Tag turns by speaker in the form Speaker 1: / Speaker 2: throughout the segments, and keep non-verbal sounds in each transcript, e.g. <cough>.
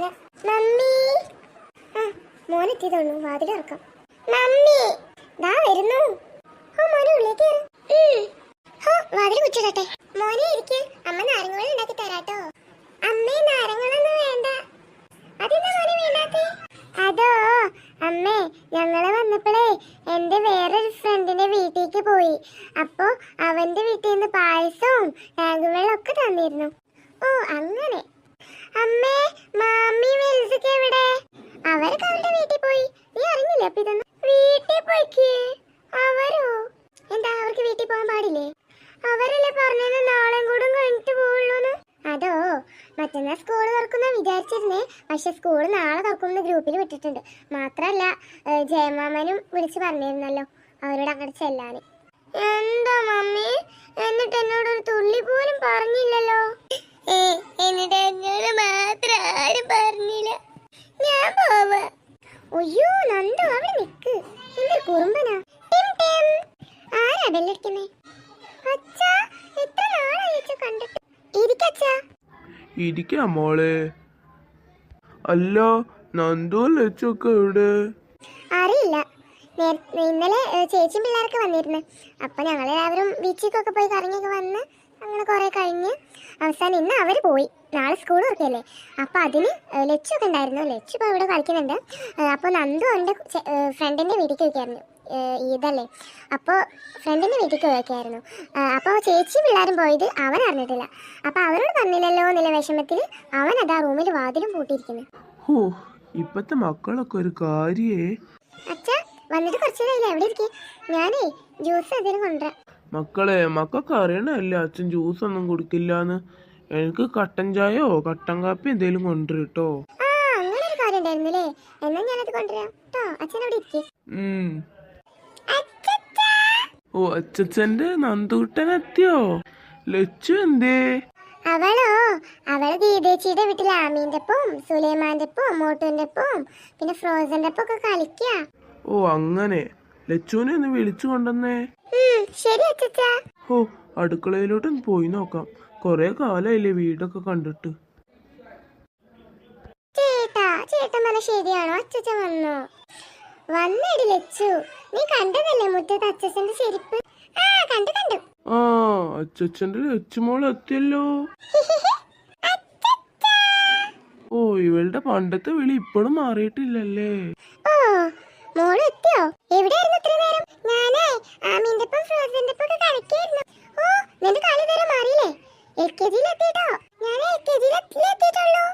Speaker 1: വേദന മമ്മി. ആ മോനെത്തിയതുള്ളൂ വാതിൽ ഇറക്കാം മമ്മി ദാ വരുന്നു. ഓ മോനെ ഉള്ളിലേക്ക്. ഉം. ഹോ, വാതിൽ കുറ്റിടട്ടെ മോനെ ഇരിക്ക. അമ്മ നാരങ്ങളും ഉണ്ടാക്കി തരാട്ടോ. അമ്മേ നാരങ്ങളൊന്നും വേണ്ട. അതെന്താ മോനെ വേണ്ടാത്തേ? അതോ അമ്മേ ഞങ്ങൾ വന്നപ്പോഴേ എന്റെ വേറൊരു ഫ്രണ്ടിന്റെ വീട്ടിലേക്ക് പോയി. അപ്പോ അവന്റെ വീട്ടിൽ നിന്ന് പായസവും ടാങ്ക് ഒക്കെ തന്നിരുന്നു. ഓ അങ്ങനെ. അമ്മേ മാമി വെൽസൊക്കെ എവിടെ? അവരൊക്കെ അവരുടെ വീട്ടിൽ പോയി. നീ അറിഞ്ഞില്ല അപ്പൊ വീട്ടിൽ പോയിക്കേ. അവരോ? എന്താ അവർക്ക് വീട്ടിൽ പോകാൻ പാടില്ലേ? അവരല്ലേ പറഞ്ഞത് നാളെ കൂടെ കഴിഞ്ഞിട്ട് പോവുള്ളൂന്ന്? അതോ മറ്റന്നാൾ സ്കൂൾ തുറക്കുന്ന വിചാരിച്ചിരുന്നേ. പക്ഷെ സ്കൂൾ നാളെ തുറക്കുന്ന ഗ്രൂപ്പിൽ വിട്ടിട്ടുണ്ട്. മാത്രല്ല ജയമാമനും വിളിച്ച് പറഞ്ഞിരുന്നല്ലോ. അവരോട് അങ്ങോട്ട് ചെല്ലാന്. എന്താ മമ്മി എന്നിട്ട് എന്നോട് ഒരു തുള്ളി പോലും പറഞ്ഞില്ലല്ലോ. ആരും പറഞ്ഞില്ല. ഞാൻ പോവാ. ഒയ്യോ നന്ദു അവിടെ നിക്ക്. എന്റെ കുറുമ്പനാ. Tim Tim. ആരാ ബെല്ലടിക്കുന്നേ? അച്ഛാ എത്ര നാളായി അച്ഛാ കണ്ടിട്ട്? ഇരിക്കച്ചാ
Speaker 2: ഇരിക്കാ മോളെ. അല്ല നന്ദു ലച്ചൊക്കെ എവിടെ
Speaker 1: അറിയില്ല. ഇന്നലെ ചേച്ചിയും പിള്ളേരൊക്കെ വന്നിരുന്നു. അപ്പൊ ഞങ്ങൾ എല്ലാവരും ബീച്ചിക്കൊക്കെ പോയി കറങ്ങിയൊക്കെ വന്ന് അങ്ങനെ കുറെ കഴിഞ്ഞ് അവസാനം ഇന്ന് അവർ പോയി. നാളെ സ്കൂൾ തുറക്കല്ലേ? അപ്പോൾ അതിന് ലച്ചൊക്കെ ഉണ്ടായിരുന്നു. ലച്ചു ഇപ്പോൾ ഇവിടെ കളിക്കുന്നുണ്ട്. അപ്പോൾ അപ്പൊ നന്ദു എന്റെ ഫ്രണ്ടിന്റെ വീട്ടിലേക്ക് വയ്ക്കായിരുന്നു ഇതല്ലേ? അപ്പോൾ ഫ്രണ്ടിന്റെ വീട്ടിലേക്ക് പോയൊക്കെയായിരുന്നു അപ്പോൾ ചേച്ചി പിള്ളേരും പോയത് അവൻ അറിഞ്ഞിട്ടില്ല. അപ്പോൾ അവരോട് പറഞ്ഞില്ലല്ലോ എന്നുള്ള വിഷമത്തിൽ അവൻ അത് ആ റൂമിൽ വാതിലും പൂട്ടിയിരിക്കുന്നു.
Speaker 2: ഹോ ഇപ്പത്തെ മക്കളൊക്കെ ഒരു കാര്യേ.
Speaker 1: അച്ഛാ വന്നിട്ട് കുറച്ച് നേരം എവിടെ ഇരിക്കേ ഞാനേ ജ്യൂസ് എന്തെങ്കിലും കൊണ്ടുവരാം.
Speaker 2: മക്കളെ മക്കൾക്ക് അറിയണല്ലേ അച്ഛൻ ജ്യൂസ് ഒന്നും കുടിക്കില്ലാന്ന്? എനിക്ക് കട്ടൻ ചായയോ കട്ടൻ കാപ്പി എന്തേലും
Speaker 1: എന്നാ കൊണ്ടുവരാം. കേട്ടോ
Speaker 2: ഓ അച്ഛച്ചന്റെ നന്ദുട്ടൻ എത്തിയോ ലച്ചു എന്തേ?
Speaker 1: അവളോ? അവൾ ദീദേച്ചിയുടെ വീട്ടിൽ ആമീന്റെ ഒപ്പം സുലൈമാന്റെ ഒപ്പം മോട്ടുവിന്റെ ഒപ്പം പിന്നെ ഫ്രോസന്റെ ഒപ്പം ഒക്കെ കളിക്കാ
Speaker 2: ഓ അങ്ങനെ. ലച്ചുവിനെ ഒന്ന് വിളിച്ചു കൊണ്ടുവന്നേ. ഓ അടുക്കളയിലോട്ട് പോയി നോക്കാം. കൊറേ കാലായില്ലേ വീടൊക്കെ കണ്ടിട്ട്.
Speaker 1: ചേട്ടാ ചേട്ടൻ പറഞ്ഞ ശരിയാണോ? അച്ഛൻ വന്നോ? വന്നടി ലച്ചു. നീ കണ്ടതല്ലേ മുറ്റത്ത് അച്ഛന്റെ ചെരുപ്പ്? ആ കണ്ടു കണ്ടു.
Speaker 2: ആ അച്ഛച്ചന്റെ ലച്ചുമോൾ എത്തിയല്ലോ. ഓ ഇവളുടെ പണ്ടത്തെ വിളി ഇപ്പോഴും മാറിയിട്ടില്ലല്ലേ?
Speaker 1: ഓ മോൾ എത്തിയോ? എവിടെയായിരുന്നു ഇത്ര നേരം? ഞാനേ ആമീന്റെ ഒപ്പം ഫ്രോസന്റെ കളിക്കായിരുന്നു. ഓ നിന്റെ കളി വരെ മാറിയില്ലേ? എൽ കെ ജിയിൽ എത്തിട്ടോ ഞാൻ എൽ കെ ജിയിൽ എത്തിയിട്ടുള്ളൂ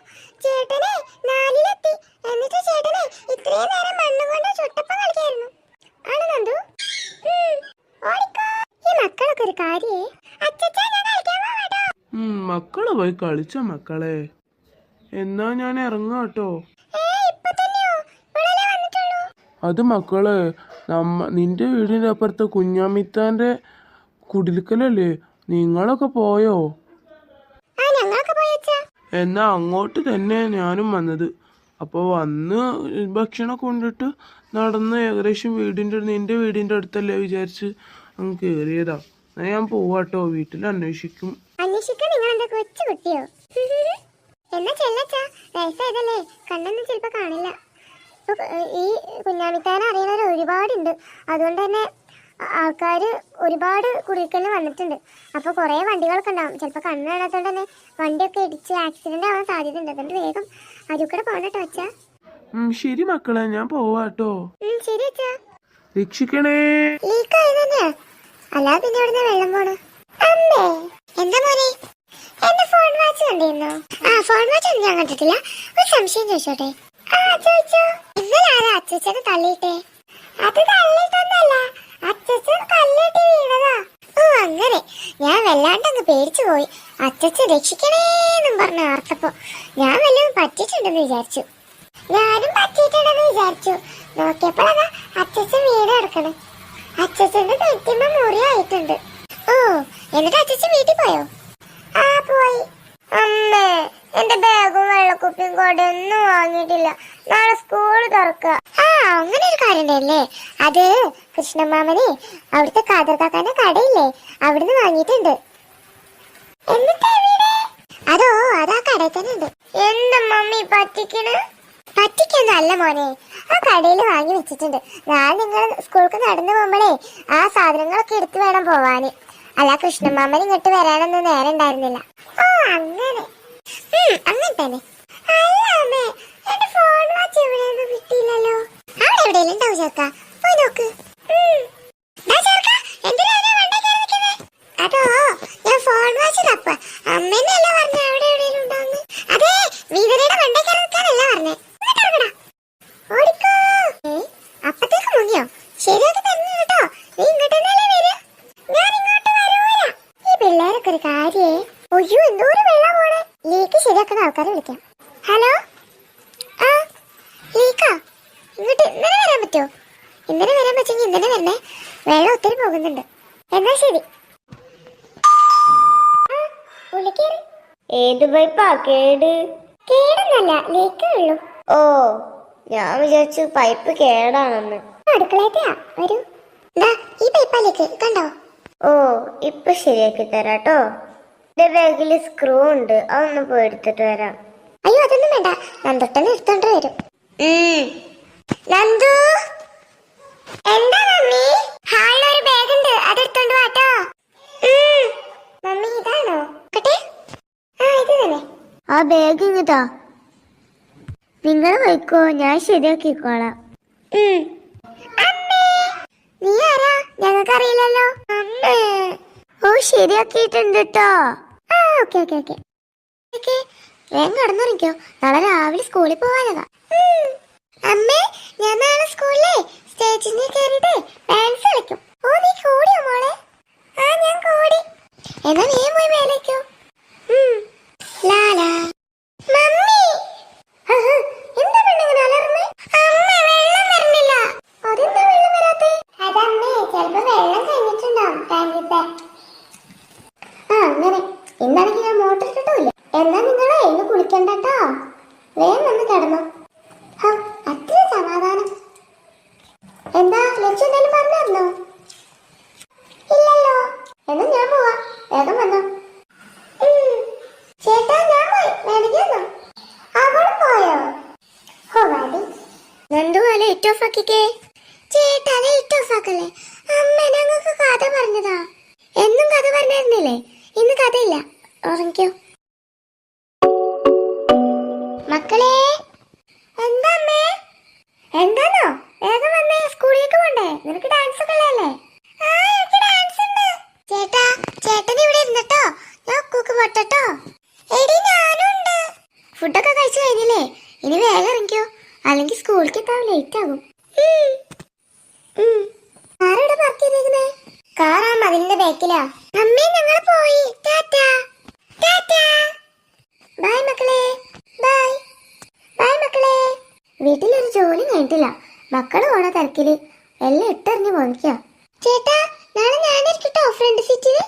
Speaker 1: ചേട്ടനെ നാലിലെത്തി. എന്നിട്ട് ചേട്ടനെ ഇത്രയും നേരം മണ്ണും കൊണ്ട് ചുട്ടപ്പം കളിക്കായിരുന്നു. ആണ് നന്ദു? ഈ മക്കളൊക്കെ ഒരു കാര്യേ.
Speaker 2: മക്കൾ പോയി കളിച്ച മക്കളെ. എന്നാ ഞാൻ ഇറങ്ങാം കേട്ടോ
Speaker 1: ഏ ഇപ്പൊ തന്നെയോ ഇപ്പോഴല്ലേ വന്നിട്ടുള്ളൂ
Speaker 2: അത് മക്കളെ നമ്മ നിന്റെ വീടിന്റെ അപ്പുറത്തെ കുഞ്ഞാമിത്താന്റെ കുടിൽക്കലല്ലേ? നിങ്ങളൊക്കെ പോയോ? എന്നാ അങ്ങോട്ട് തന്നെ ഞാനും വന്നത്. അപ്പോൾ വന്ന് ഭക്ഷണം കൊണ്ടിട്ട് നടന്ന് ഏകദേശം വീടിന്റെ നിന്റെ വീടിന്റെ അടുത്തല്ലേ വിചാരിച്ച് അങ്ങ് കയറിയതാ എന്നാ ഞാൻ പോവാട്ടോ വീട്ടിൽ അന്വേഷിക്കും.
Speaker 1: അന്വേഷിക്കാൻ നിങ്ങൾ എന്താ കൊച്ചു കുട്ടിയോ? <laughs> എന്നാ ചെല്ലച്ചാ വയസ്സായതല്ലേ കണ്ണൊന്നും ചിലപ്പോ കാണില്ല. ഈ കുഞ്ഞാമിത്താനെ അറിയുന്നവർ ഒരുപാടുണ്ട്. അതുകൊണ്ട് തന്നെ ആൾക്കാർ ഒരുപാട് കുടിക്കലിന് വന്നിട്ടുണ്ട്. അപ്പോൾ കുറേ വണ്ടികളൊക്കെ ഉണ്ടാവും. ചിലപ്പോൾ കണ്ണ് കാണാത്തതുകൊണ്ട് തന്നെ വണ്ടിയൊക്കെ ഇടിച്ച് ആക്സിഡന്റ് ആവാൻ സാധ്യത ഉണ്ട് അതുകൊണ്ട് വേഗം അരുക്കൂടെ പോകണ്ടോ അച്ഛാ.
Speaker 2: ശരി മക്കളെ ഞാൻ പോവാട്ടോ.
Speaker 1: ശരി അച്ഛാ.
Speaker 2: രക്ഷിക്കണേ.
Speaker 1: ലീക്ക് ആയത് തന്നെയാ അല്ലാതെ പിന്നെ ഇവിടുന്ന് വെള്ളം പോണു? അമ്മേ എന്താ മോനെ? എന്റെ ഫോൺ വാച്ച് കണ്ടിരുന്നോ? ആ ഫോൺ വാച്ച് ഒന്നും ഞാൻ കണ്ടിട്ടില്ല. ഒരു സംശയം ചോദിച്ചോട്ടെ? ഇന്നലെ ആരാ തള്ളിയിട്ടേ? അത് തള്ളിയിട്ടൊന്നല്ല അച്ഛച്ചൻ കല്ലിട്ട് വീണതാ. ഓ അങ്ങനെ. ഞാൻ വല്ലാണ്ടങ്ങ് പേടിച്ചു പോയി. അച്ഛച്ചൻ രക്ഷിക്കണേന്നും പറഞ്ഞ് ഓർത്തപ്പോ ഞാൻ വല്ലതും പറ്റിയിട്ടുണ്ടെന്ന് വിചാരിച്ചു. ഞാനും പറ്റിയിട്ടുണ്ടെന്ന് വിചാരിച്ചു. നോക്കിയപ്പോഴതാ അച്ഛച്ചൻ വീട് കിടക്കണേ. അച്ഛച്ചന്റെ നെറ്റിമ്മ മുറിയായിട്ടുണ്ട്. ഓ എന്നിട്ട് അച്ഛച്ചൻ വീട്ടിൽ പോയോ? ആ പോയി. അമ്മേ എന്റെ ബാഗും വെള്ളക്കുപ്പിയും കൊടൊന്നും വാങ്ങിയിട്ടില്ല. നാളെ സ്കൂൾ തുറക്കുക ആ അങ്ങനെ ഒരു കാര്യം അല്ലേ അത് കൃഷ്ണമാമനെ അവിടുത്തെ കാതർക്കാക്കാന്റെ കടയില്ലേ? അവിടുന്ന് വാങ്ങിയിട്ടുണ്ട്? അതോ അതാ കടയിൽ തന്നെ ഉണ്ട്. എന്താ മമ്മി പറ്റ പറ്റിക്കണ് പറ്റിക്കൊന്നല്ല മോനെ. ആ കടയിൽ വാങ്ങി വെച്ചിട്ടുണ്ട്. ഞാൻ നിങ്ങൾ സ്കൂൾക്ക് നടന്നു പോകുമ്പോഴേ ആ സാധനങ്ങളൊക്കെ എടുത്തു വേണം പോവാന്. അല്ല കൃഷ്ണമാമൻ ഇങ്ങോട്ട് വരാനൊന്നും നേരം ഉണ്ടായിരുന്നില്ല. ആ അങ്ങനെ. അങ്ങനെ തന്നെ. അല്ല അമ്മേ എന്റെ ഫോൺ വാച്ച് എവിടെയൊന്നും കിട്ടിയില്ലല്ലോ. അവിടെ എവിടെയെങ്കിലും ഉണ്ടാവും ചേർക്ക പോയി നോക്ക് ഉം. ദാ ചെറുക്കാ, എന്തിനാ അതിനെ മണ്ടയിൽ കയറി നിക്കുന്നെ? അതോ ഞാൻ ഫോൺ വാച്ച് തപ്പ അമ്മേന്നല്ല പറഞ്ഞ അവിടെ എവിടെയെങ്കിലും ഉണ്ടാവുന്നു അതെ വീതനയുടെ മണ്ടയിൽ കയറി നിൽക്കാനല്ല പറഞ്ഞേ ഇങ്ങോട്ട് ഇറങ്ങടാ. ഓടിക്കോ ഏ, അപ്പത്തേക്ക് മുങ്ങിയോ ശരിയാക്കി തരുന്നു കേട്ടോ നീ ഇങ്ങോട്ട് തന്നെയല്ലേ വരിക ഞാൻ ഇങ്ങോട്ട് വരൂല ഈ പിള്ളേരൊക്കെ ഒരു കാര്യേ ഒയ്യോ എന്തോരം വെള്ളം പോണേ ലീക്ക് ശരിയാക്കുന്ന ആൾക്കാരെ വിളിക്കാം ഹലോ ആ ലീക്കാ ഇങ്ങോട്ട് ഇന്നലെ വരാൻ പറ്റുമോ ഇന്നലെ വരാൻ പറ്റുമെങ്കിൽ ഇന്നലെ വരണേ. വെള്ളം ഒത്തിരി പോകുന്നുണ്ട്. എന്നാ ശരി.
Speaker 3: ഏത് പൈപ്പാ? കേട്.
Speaker 1: കേടൊന്നല്ല ലീക്കേ ഉള്ളൂ.
Speaker 3: ഓ ഞാൻ വിചാരിച്ചു പൈപ്പ് കേടാണെന്ന്.
Speaker 1: അടുക്കളയത്തെയാ വരൂ. ഈ പൈപ്പാലേക്ക് കണ്ടോ?
Speaker 3: ഓ ഇപ്പൊ ശരിയാക്കി തരാട്ടോ എന്റെ ബാഗിൽ സ്ക്രൂ ഉണ്ട് അതൊന്ന് പോയി എടുത്തിട്ട് വരാം.
Speaker 1: അയ്യോ അതൊന്നും വേണ്ട. നന്ദുട്ടനെ എടുത്തോണ്ട് വരും. നന്ദു? എന്താ മമ്മി? ഹാളിൽ ഒരു ബാഗ് ഉണ്ട് അത് എടുത്തോണ്ട് വാട്ടോ മമ്മി ഇതാണോ? നോക്കട്ടെ. ആ ഇത് തന്നെ.
Speaker 3: ആ ബാഗ് ഇങ്ങതാ നിങ്ങൾ വയ്ക്കോ ഞാൻ ശരിയാക്കിക്കോളാം.
Speaker 1: നീ ആരാ? ഞങ്ങൾക്ക് അറിയില്ലല്ലോ അമ്മേ.
Speaker 3: ഓ ശരിയാക്കിയിട്ടുണ്ട് കേട്ടോ
Speaker 1: ആ ഓക്കെ ഓക്കെ ഓക്കെ. ഓക്കെ വേഗം കടന്നുറങ്ങിക്കോ. നാളെ രാവിലെ സ്കൂളിൽ പോവാനതാ. അമ്മേ ഞാൻ നാളെ സ്കൂളിലെ സ്റ്റേജിൽ കയറിയിട്ട് ഡാൻസ് കളിക്കും. ഓ നീ കൂടിയോ മോളെ? ആ ഞാൻ കൂടി. എന്നാ നീ പോയി മേലേക്കോ ലാലാ. മമ്മി. എന്താ പെണ്ണിങ്ങനെ അലർന്ന് അമ്മ, വെള്ളം വരുന്നില്ല. അതെന്താ വെള്ളം വരാത്തെ? അതമ്മേ, ചെലപ്പോ വെള്ളം കഴിഞ്ഞിട്ടുണ്ടാവും ടാങ്കിത്തെ. ആ അങ്ങനെ ഇന്നാണെങ്കിൽ ഞാൻ മോട്ടർ ഇട്ടിട്ടില്ല എന്നാ നിങ്ങളെ ഇന്ന് കുളിക്കണ്ടട്ടോ വേഗം വന്ന് കിടന്നു ഹോ, അത്ര സമാധാനം എന്താ ലക്ഷ്യം എന്തെങ്കിലും പറഞ്ഞായിരുന്നോ ഇല്ലല്ലോ എന്നാ ഞാൻ പോവാ വേഗം വന്നോ ഉം. ചേട്ടാ ഞാൻ പോയി വേണമെങ്കിൽ വന്നോ അവൾ പോയോ ഹോ വാടി നന്ദു ആ ലൈറ്റ് ഓഫ് ആക്കിക്കേ ചേട്ടാ ലൈറ്റ് ഓഫ് കഥ പറഞ്ഞതാ. എന്നും കഥ പറഞ്ഞിരുന്നില്ലേ? ഇന്ന് കഥയില്ല. ഉറങ്ങിക്കോ. മക്കളെ എന്താ അമ്മേ? എന്താണോ വേഗം വന്നേ സ്കൂളിലേക്ക് പോണ്ടേ? നിനക്ക് ഡാൻസ് ഒക്കെ ഉള്ളതല്ലേ? ചേട്ടാ ചേട്ടൻ ഇവിടെ ഇരുന്നട്ടോ? ഞാൻ കൂക്ക് പൊട്ടട്ടോ. എടി ഞാനും ഉണ്ട്. ഫുഡൊക്കെ കഴിച്ചു കഴിഞ്ഞില്ലേ? ഇനി വേഗം ഇറങ്ങിക്കോ. എത്താൻ ലേറ്റ് ആകും. കാറെവിടെ പാർക്ക് ചെയ്തേക്കുന്നേ? കാർ മതിലിന്റെ ബാക്കിലാ അമ്മേ ഞങ്ങൾ പോയി. ബൈ മക്കളെ. ബൈ ബൈ മക്കളെ. വീട്ടിലൊരു ജോലി കഴിഞ്ഞിട്ടില്ല. മക്കൾ പോണ തിരക്കിൽ. എല്ലാം ഇട്ടറിഞ്ഞു പോന്നിക്ക. ചേട്ടാ നാളെ ഞാനിരിക്കട്ടോ ഫ്രണ്ട് സീറ്റിൽ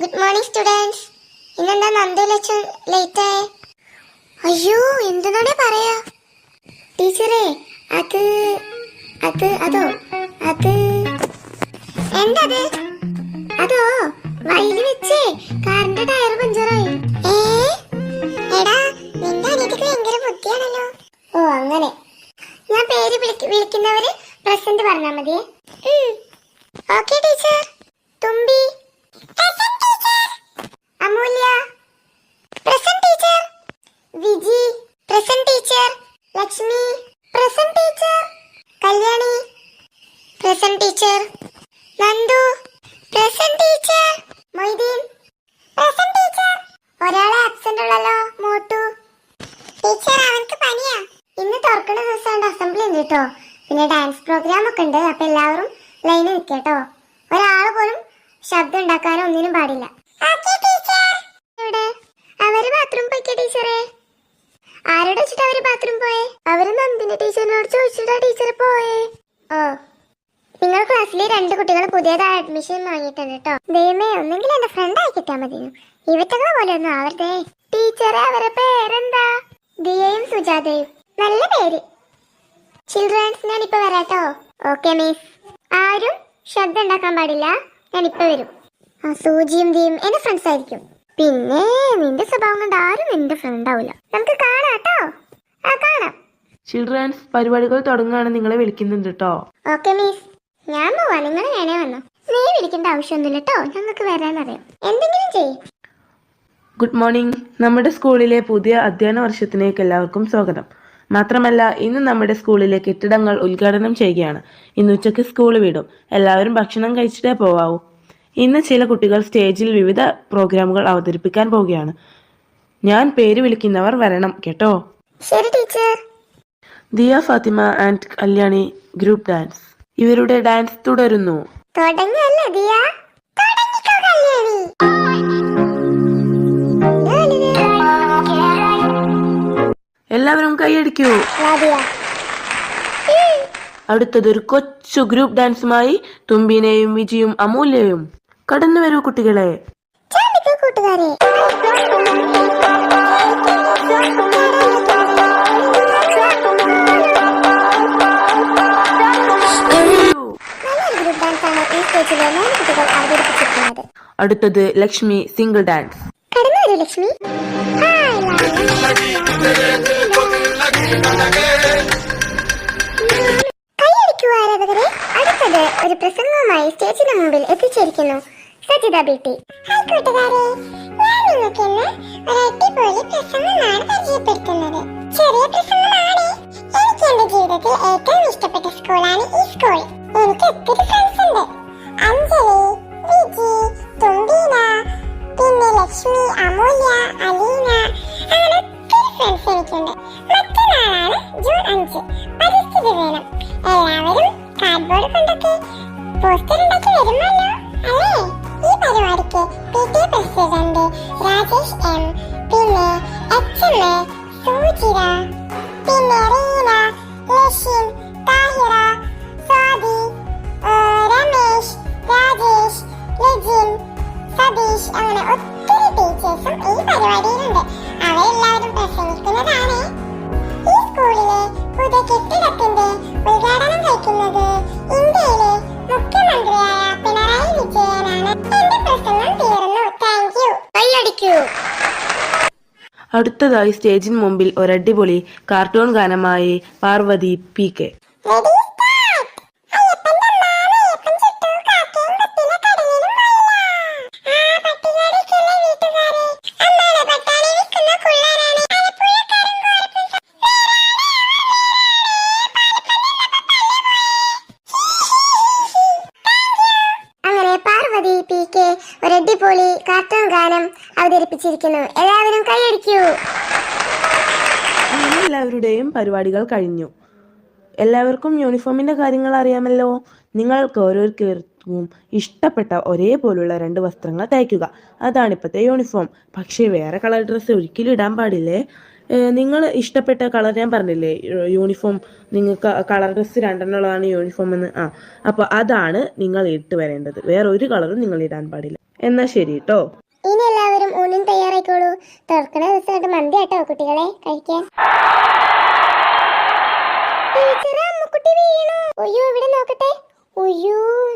Speaker 1: ഗുഡ് മോർണിംഗ് സ്റ്റുഡൻസ് ഇന്നെന്താ നന്ദു ലച്ചു ലേറ്റ് ആയേ? അയ്യോ എന്തിനോടെ പറയാ? ടീച്ചറേ അത് അത് അതോ അത് എന്തത്? അതോ വൈകി വെച്ചേ കാറിന്റെ ടയർ പഞ്ചറായി. എടാ നിന്റെ അനിയത്തിക്ക് ഭയങ്കര ബുദ്ധിയാണല്ലോ. ഓ അങ്ങനെ. ഞാൻ പേര് വിളിക്ക- വിളിക്കുന്നവര് പ്രസന്റ് പറഞ്ഞാ മതിയേ. Okay teacher. Thumbi. Amulya. Present teacher Viji. Present teacher Lakshmi. Present teacher Kalyani. Present teacher Nandu. Present teacher Moideen. Present teacher ഒരാളെ ആബ്സെന്റ് ഉള്ളല്ലോ മോട്ടു. ടീച്ചർ അവൻക്ക് പനിയാ. ഇന്ന് തുറക്കുന്ന ദിവസമുണ്ട് അസംബ്ലി ഉണ്ട് കേട്ടോ പിന്നെ ഡാൻസ് പ്രോഗ്രാം ഒക്കെ ഉണ്ട് അപ്പൊ എല്ലാവരും ലൈനിൽ നിൽക്കട്ടോ ഒരാൾ പോലും ശബ്ദം ഉണ്ടാക്കാനോ ഒന്നിനും പാടില്ല. ഇവിടെ അവർ ബാത്റൂം പോയിക്കോ ടീച്ചറേ ആരോട് വെച്ചിട്ട് അവർ ബാത്റൂം പോയെ? അവർ നന്ദിനി ടീച്ചറിനോട് ചോദിച്ചിട്ടാ ടീച്ചർ പോയേ? ഓ. നിങ്ങൾ ക്ലാസ്സിലെ രണ്ട് കുട്ടികൾ പുതിയതായി അഡ്മിഷൻ വാങ്ങിയിട്ടുണ്ട് കേട്ടോ ദൈവമേ ഒന്നെങ്കിൽ എന്റെ ഫ്രണ്ട് ആയി കിട്ടാൻ മതി ഇവറ്റകളെ പോലെ ഒന്നും ആവരുതേ. ടീച്ചറെ അവരുടെ പേരെന്താ? ദിയയും സുജാതയും. നല്ല പേര്. ചിൽഡ്രൻസ് ഞാൻ ഇപ്പൊ വരാട്ടോ. ഓക്കെ മിസ് ആരും ശബ്ദം ഉണ്ടാക്കാൻ പാടില്ല. ഞാൻ ഇപ്പൊ വരും. ആ സൂചിയും ദിയും എന്റെ ഫ്രണ്ട്സ് ആയിരിക്കും. പിന്നെ നിന്റെ സ്വഭാവം കൊണ്ട് ആരും എന്റെ ഫ്രണ്ട് ആവില്ല നമുക്ക് കാണാം കേട്ടോ. ആ കാണാം.
Speaker 4: ചിൽഡ്രൻസ് പരിപാടികൾ തുടങ്ങുകയാണ് നിങ്ങളെ വിളിക്കുന്നുണ്ട് കേട്ടോ
Speaker 1: ഓക്കെ മിസ് ഞാൻ പോവാ. നിങ്ങൾ ഞാനെ വന്നോ. നീ വിളിക്കേണ്ട ആവശ്യമൊന്നുമില്ല കേട്ടോ ഞങ്ങൾക്ക് വരാനറിയാം. എന്തെങ്കിലും ചെയ്യും.
Speaker 4: ഗുഡ് മോർണിംഗ് നമ്മുടെ സ്കൂളിലെ പുതിയ അധ്യയന വർഷത്തിലേക്ക് എല്ലാവർക്കും സ്വാഗതം. മാത്രമല്ല ഇന്ന് നമ്മുടെ സ്കൂളിലെ കെട്ടിടങ്ങൾ ഉദ്ഘാടനം ചെയ്യുകയാണ്. ഇന്ന് ഉച്ചയ്ക്ക് സ്കൂൾ വിടും. എല്ലാവരും ഭക്ഷണം കഴിച്ചിട്ടേ പോവാവൂ. ഇന്ന് ചില കുട്ടികൾ സ്റ്റേജിൽ വിവിധ പ്രോഗ്രാമുകൾ അവതരിപ്പിക്കാൻ പോവുകയാണ്. ഞാൻ പേര് വിളിക്കുന്നവർ വരണം കേട്ടോ?
Speaker 1: ശരി teacher.
Speaker 4: Diya Fathima and Kalyani group dance. ഇവരുടെ ഡാൻസ് തുടരുന്നു.
Speaker 1: തുടങ്ങിയല്ലേ ദിയ? തുടങ്ങിക്കോ കല്യാണി.
Speaker 4: എല്ലാവരും കൈയടിക്കൂ
Speaker 1: വാ ദിയ.
Speaker 4: അടുത്തത് ഒരു കൊച്ചു ഗ്രൂപ്പ് ഡാൻസുമായി തുമ്പിനെയും വിജിയും അമൂല്യയും കടന്നു വരൂ കുട്ടികളെ.
Speaker 1: കൂട്ടുകാരെ.
Speaker 4: അടുത്തത് ലക്ഷ്മി സിംഗിൾ ഡാൻസ്
Speaker 1: ലക്ഷ്മി. ആരാധകരെ അടുത്തത് ഒരു പ്രസംഗവുമായി സ്റ്റേജിന് മുമ്പിൽ എത്തിച്ചേരിക്കുന്നു. സജിത ബിട്ടി ഹായ് കൂട്ടുകാരെ ഞാൻ നിങ്ങൾക്ക് ഇന്ന് ഒരു അടിപൊളി പ്രസംഗമാണ് എം പിന്നെ എച്ച് എം എ സൂചിര പിന്നെ റീന ലഷിൻ താഹിറ സ്വാതി രമേശ് രാജേഷ് ലജിൻ സതീഷ് അങ്ങനെ ഒത്തിരി ടീച്ചേഴ്സും ഈ പരിപാടിയിലുണ്ട്. അവരെല്ലാവരും പ്രസംഗിക്കുന്നതാണ്. ഈ സ്കൂളിലെ പുതിയ കെട്ടിടത്തിന്റെ ഉദ്ഘാടനം കഴിക്കുന്നത് ഇന്ത്യയിലെ
Speaker 4: അടുത്തതായി സ്റ്റേജിന് മുമ്പിൽ ഒരടിപൊളി കാർട്ടൂൺ ഗാനമായി പാർവതി പി കെ.
Speaker 1: അടിപൊളി കാർട്ടൂൺ ഗാനം അവതരിപ്പിച്ചിരിക്കുന്നു. എല്ലാവരും കൈയടിക്കൂ.
Speaker 4: എല്ലാവരുടെയും പരിപാടികൾ കഴിഞ്ഞു. എല്ലാവർക്കും യൂണിഫോമിന്റെ കാര്യങ്ങൾ അറിയാമല്ലോ. നിങ്ങൾക്ക് ഓരോരുത്തർക്കും ഇഷ്ടപ്പെട്ട ഒരേപോലുള്ള രണ്ട് വസ്ത്രങ്ങൾ തയ്ക്കുക. അതാണ് ഇപ്പോഴത്തെ യൂണിഫോം. പക്ഷേ വേറെ കളർ ഡ്രസ്സ് ഒരിക്കലും ഇടാൻ പാടില്ലേ? നിങ്ങൾ ഇഷ്ടപ്പെട്ട കളർ ഞാൻ പറഞ്ഞില്ലേ? യൂണിഫോം നിങ്ങൾക്ക് കളർ ഡ്രസ്സ് രണ്ടെണ്ണമുള്ളതാണ് യൂണിഫോം എന്ന് ആ അപ്പോൾ അതാണ് നിങ്ങൾ ഇട്ട് വരേണ്ടത്. വേറെ ഒരു കളറും നിങ്ങൾ ഇടാൻ പാടില്ല. എന്നാൽ ശരി കേട്ടോ
Speaker 1: ഇനി എല്ലാവരും ഊണിന് തയ്യാറായിക്കോളൂ. തുറക്കണ ദിവസമായിട്ട് മന്തി ആട്ടോ കുട്ടികളെ കഴിക്കാൻ. ഒയ്യോ ഇവിടെ നോക്കട്ടെ.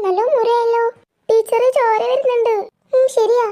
Speaker 1: നല്ല മുറയല്ലോ ടീച്ചറെ ചോര വരുന്നുണ്ട്. ശരിയാ.